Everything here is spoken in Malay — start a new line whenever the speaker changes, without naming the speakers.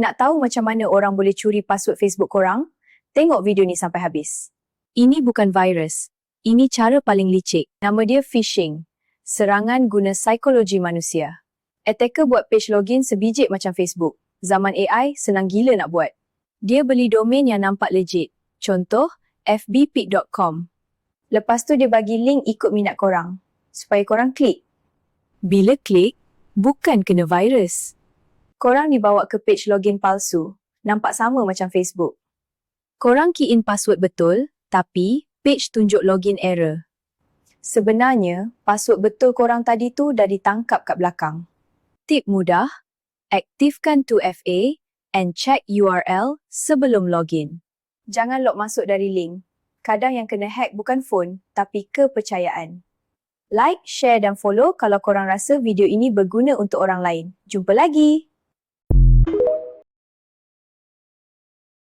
Nak tahu macam mana orang boleh curi password Facebook korang? Tengok video ni sampai habis. Ini bukan virus. Ini cara paling licik. Nama dia phishing. Serangan guna psikologi manusia. Attacker buat page login sebijik macam Facebook. Zaman AI senang gila nak buat. Dia beli domain yang nampak legit. Contoh, fbpic.com. Lepas tu dia bagi link ikut minat korang. Supaya korang klik. Bila klik, bukan kena virus. Korang dibawa ke page login palsu. Nampak sama macam Facebook. Korang key in password betul, tapi page tunjuk login error. Sebenarnya, password betul korang tadi tu dah ditangkap kat belakang. Tip mudah, aktifkan 2FA and check URL sebelum login. Jangan log masuk dari link. Kadang yang kena hack bukan phone, tapi kepercayaan. Like, share dan follow kalau korang rasa video ini berguna untuk orang lain. Jumpa lagi!